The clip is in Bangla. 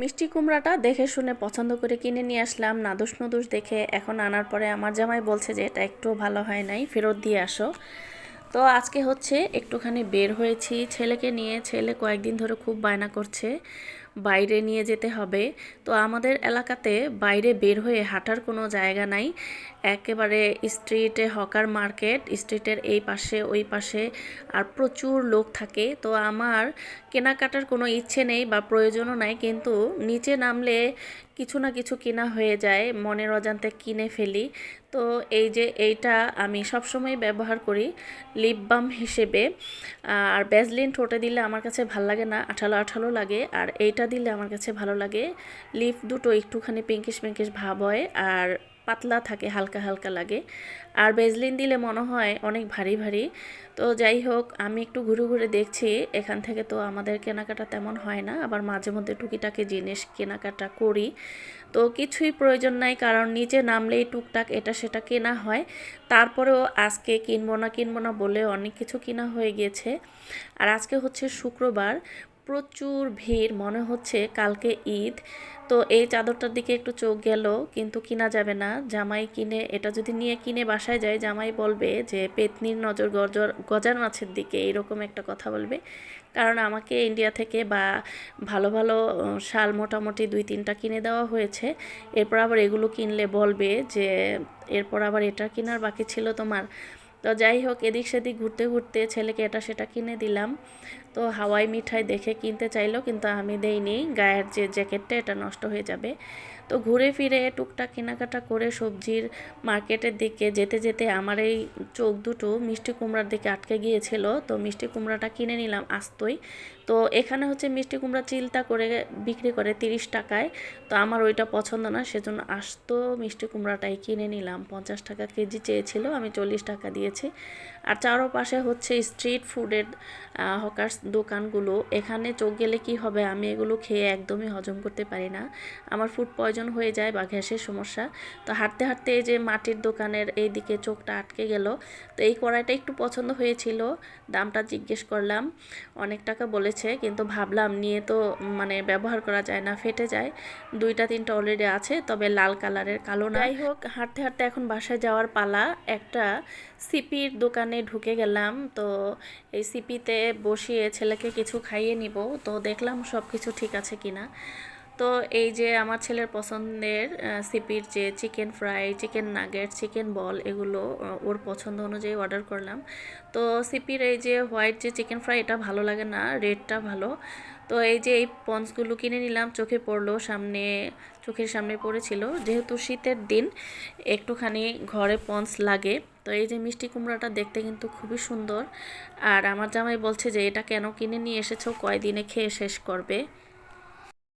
মিষ্টি কুমড়াটা দেখে শুনে পছন্দ করে কিনে নিয়ে আসলাম। নাদুস নদুস দেখে এখন আনার পরে আমার জামাই বলছে যে এটা একটু ভালো হয় নাই, ফেরত দিয়ে আসো। তো আজকে হচ্ছে একটুখানি বের হয়েছি, ছেলেকে নিয়ে, ছেলে কয়েকদিন ধরে খুব বায়না করছে। বাইরে নিয়ে যেতে হবে। তো আমাদের এলাকাতে বাইরে বের হয়ে হাঁটার কোনো জায়গা নাই। একেবারে স্ট্রিটে হকার মার্কেট, স্ট্রিটের এই পাশে, ওই পাশে আর প্রচুর লোক থাকে। তো আমার কেনাকাটার কোনো ইচ্ছে নেই বা প্রয়োজনও নাই, কিন্তু নিচে নামলে কিছু না কিছু কেনা হয়ে যায়, মনের অজান্তে কিনে ফেলি। তো এই যে এইটা আমি সবসময় ব্যবহার করি লিপ বাম হিসেবে। আর ব্যাজলিন ঠোঁটে দিলে আমার কাছে ভালো লাগে না, আঠালো আঠালো লাগে। আর এইটা দিলে আমার কাছে ভালো লাগে। লিপ দুটো একটুখানি পিঙ্কিশ পিঙ্কিশ ভাব হয়। আর পাতলা থাকে, হালকা হালকা লাগে। আর বেজলিন দিলে মনে হয় অনেক ভারী ভারী। তো যাই হোক, আমি একটু ঘুরে ঘুরে দেখছি। এখান থেকে তো আমাদের কেনাকাটা তেমন হয় না। আবার মাঝে মধ্যে টুকিটাকি জিনিস কেনাকাটা করি। তো কিছুই প্রয়োজন নাই, কারণ নিচে নামলেই টুকটাক এটা সেটা কেনা হয়। তারপরেও আজকে কিনবো না কিনবো না বলে অনেক কিছু কেনা হয়ে গিয়েছে আর আজকে হচ্ছে শুক্রবার। প্রচুর ভিড়, মনে হচ্ছে কালকে ঈদ। তো এই চাদরটার দিকে একটু চোখ গেল, কিন্তু কিনা যাবে না। জামাই কিনে, এটা যদি নিয়ে কিনে বাসায় যায়, জামাই বলবে যে, পেতনির নজর গজর গজার মাছের দিকে এরকম একটা কথা বলবে। কারণ আমাকে ইন্ডিয়া থেকে বা ভালো ভালো শাল মোটামুটি দুই তিনটা কিনে দেওয়া হয়েছে। এরপর আবার এগুলো কিনলে বলবে যে, এরপর আবার এটা কেনার বাকি ছিল তোমার। তো যাই হোক, এদিক সেদিক ঘুরতে ঘুরতে ছেলেকে এটা সেটা কিনে দিলাম। তো হাওয়াই মিঠাই দেখে কিনতে চাইলো, কিন্তু আমি দেইনি। গায়ের যে জ্যাকেটটা, এটা নষ্ট হয়ে যাবে। তো ঘুরে ফিরে টুকটাক কেনাকাটা করে সবজির মার্কেটের দিকে যেতে যেতে আমার এই চোখ দুটো মিষ্টি কুমড়ার দিকে আটকে গিয়েছিল। তো মিষ্টি কুমড়াটা কিনে নিলাম আস্তই। তো এখানে হচ্ছে মিষ্টি কুমড়া চিলতা করে বিক্রি করে তিরিশ টাকায়। তো আমার ওইটা পছন্দ না, সেজন্য আস্ত মিষ্টি কুমড়াটাই কিনে নিলাম। পঞ্চাশ টাকা কেজি চেয়েছিল, আমি চল্লিশ টাকা দিয়েছি আর চারোপাশে হচ্ছে স্ট্রিট ফুডের হকার্স দোকানগুলো। এখানে চোখ গেলে কি হবে? আমি এগুলো খেয়ে একদমই হজম করতে পারি না। আমার ফুড পয়জন হয়ে যায় বা গ্যাসের সমস্যা। তো হাঁটতে হাঁটতে এই যে মাটির দোকানের এই দিকে চোখটা আটকে গেল। তো এই কড়াইটা একটু পছন্দ হয়েছিল। দামটা জিজ্ঞেস করলাম। অনেক টাকা বলেছে, কিন্তু ভাবলাম নিয়ে তো মানে ব্যবহার করা যায় না, ফেটে যায়। দুইটা, তিনটা অলরেডি আছে, তবে লাল কালারের কালো না। যাই হোক, হাঁটতে হাঁটতে এখন বাসায় যাওয়ার পালা। একটা সিপির দোকানে ঢুকে গেলাম। তো এই সিপিতে বসিয়ে ছেলেকে কিছু খাইয়ে নিব। তো দেখলাম সব কিছু ঠিক আছে কিনা। তো এই যে আমার ছেলের পছন্দের সিপির যে chicken fry, chicken nugget, chicken ball এগুলো ওর পছন্দ অনুযায়ী অর্ডার করলাম। তো সিপির এই যে হোয়াইট যে চিকেন ফ্রাই, এটা ভালো লাগে না রেডটা ভালো। তো এই যে এই পন্সগুলো কিনে নিলাম, চোখে পড়ল, সামনে, চোখের সামনে পড়েছিল। যেহেতু শীতের দিন, একটুখানি ঘরে পন্স লাগে। তো এই যে মিষ্টি কুমড়াটা দেখতে কিন্তু খুবই সুন্দর। আর আমার জামাই বলছে যে, এটা কেন কিনে নিয়ে এসেছ? কয়দিনে খেয়ে শেষ করবে?